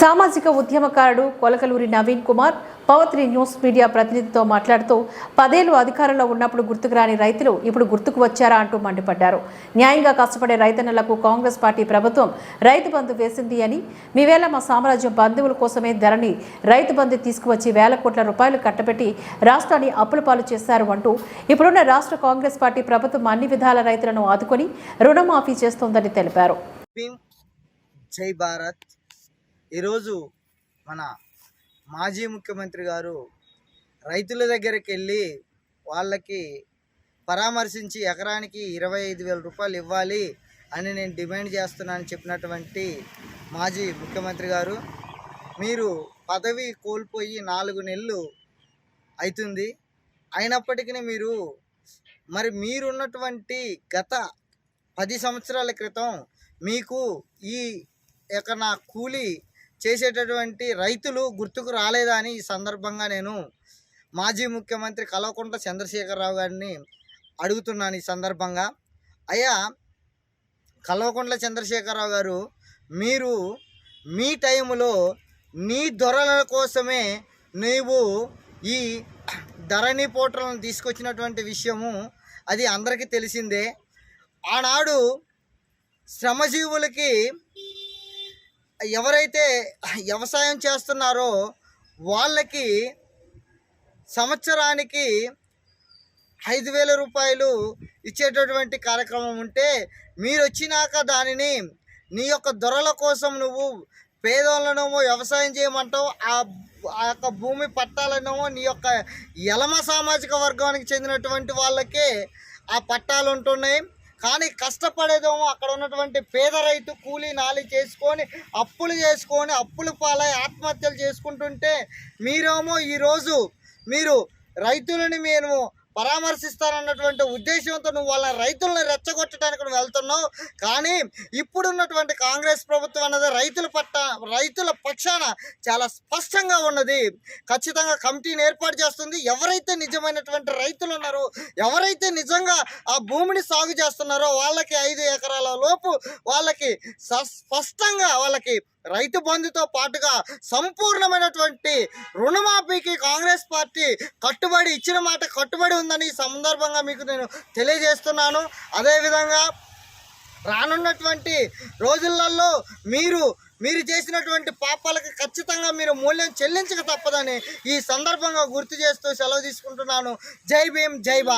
సామాజిక ఉద్యమకారుడు Kolakaluri Naveen Kumar పవత్రి news media ప్రతినిధితో మాట్లాడుతూ పదేళ్ళు అధికారంలో ఉన్నప్పుడు గుర్తుకు రాని రైతులు ఇప్పుడు గుర్తుకు వచ్చారా అంటూ మండిపడ్డారు. న్యాయంగా కష్టపడే రైతన్నలకు కాంగ్రెస్ పార్టీ ప్రభుత్వం రైతు బంధు వేసింది అని మీ వేళ మా సామ్రాజ్యం బంధువుల కోసమే ధరని రైతు బంధు తీసుకువచ్చి వేల కోట్ల రూపాయలు కట్టబెట్టి రాష్ట్రాన్ని అప్పుల పాలు చేశారు అంటూ ఇప్పుడున్న రాష్ట్ర కాంగ్రెస్ పార్టీ ప్రభుత్వం అన్ని విధాల రైతులను ఆదుకొని రుణమాఫీ చేస్తోందని తెలిపారు. జై భారత్. ఈరోజు మన మాజీ ముఖ్యమంత్రి గారు రైతుల దగ్గరికి వెళ్ళి వాళ్ళకి పరామర్శించి ఎకరానికి ఇరవై ఐదు వేల రూపాయలు ఇవ్వాలి అని నేను డిమాండ్ చేస్తున్నానని చెప్పినటువంటి మాజీ ముఖ్యమంత్రి గారు మీరు పదవి కోల్పోయి నాలుగు నెలలు అవుతుంది. అయినప్పటికీ మీరు మరి మీరున్నటువంటి గత పది సంవత్సరాల క్రితం మీకు ఈ యొక్క నా కూలి చేసేటటువంటి రైతులు గుర్తుకు రాలేదా అని ఈ సందర్భంగా నేను మాజీ ముఖ్యమంత్రి కల్వకుంట్ల చంద్రశేఖరరావు గారిని అడుగుతున్నాను ఈ సందర్భంగా. అయ్యా కల్వకుంట్ల చంద్రశేఖరరావు గారు మీరు మీ టైంలో నీ దొరల కోసమే నీవు ఈ ధరణి పోటలను తీసుకొచ్చినటువంటి విషయము అది అందరికీ తెలిసిందే. ఆనాడు శ్రమజీవులకి ఎవరైతే వ్యవసాయం చేస్తున్నారో వాళ్ళకి సంవత్సరానికి ఐదు వేల రూపాయలు ఇచ్చేటటువంటి కార్యక్రమం ఉంటే మీరు వచ్చినాక దానిని నీ యొక్క దొరల కోసం నువ్వు పేదోళ్ళనేమో వ్యవసాయం చేయమంటావు ఆ ఆ యొక్క భూమి పట్టాలనేమో నీ యొక్క ఎలమ సామాజిక వర్గానికి చెందినటువంటి వాళ్ళకే ఆ పట్టాలు ఉంటున్నాయి. కానీ కష్టపడేదేమో అక్కడ ఉన్నటువంటి పేద రైతు కూలీ నాలి చేసుకొని అప్పులు చేసుకొని అప్పులు పాలై ఆత్మహత్యలు చేసుకుంటుంటే మీరేమో ఈరోజు మీరు రైతులని మేము పరామర్శిస్తారన్నటువంటి ఉద్దేశంతో నువ్వు వాళ్ళ రైతులను రెచ్చగొట్టడానికి నువ్వు వెళ్తున్నావు. కానీ ఇప్పుడున్నటువంటి కాంగ్రెస్ ప్రభుత్వం అన్నది రైతుల పట్ట రైతుల పక్షాన చాలా స్పష్టంగా ఉన్నది. ఖచ్చితంగా కమిటీని ఏర్పాటు చేస్తుంది. ఎవరైతే నిజమైనటువంటి రైతులు ఉన్నారో ఎవరైతే నిజంగా ఆ భూమిని సాగు చేస్తున్నారో వాళ్ళకి ఐదు ఎకరాల లోపు వాళ్ళకి స్పష్టంగా వాళ్ళకి రైతు బంధుతో పాటుగా సంపూర్ణమైనటువంటి రుణమాఫీకి కాంగ్రెస్ పార్టీ కట్టుబడి ఇచ్చిన మాట కట్టుబడి ఉందని ఈ సందర్భంగా మీకు నేను తెలియజేస్తున్నాను. అదేవిధంగా రానున్నటువంటి రోజులలో మీరు మీరు చేసినటువంటి పాపాలకు ఖచ్చితంగా మీరు మూల్యం చెల్లించక తప్పదని ఈ సందర్భంగా గుర్తు చేస్తూ సెలవు తీసుకుంటున్నాను. జై భీమ్ జై భారత్.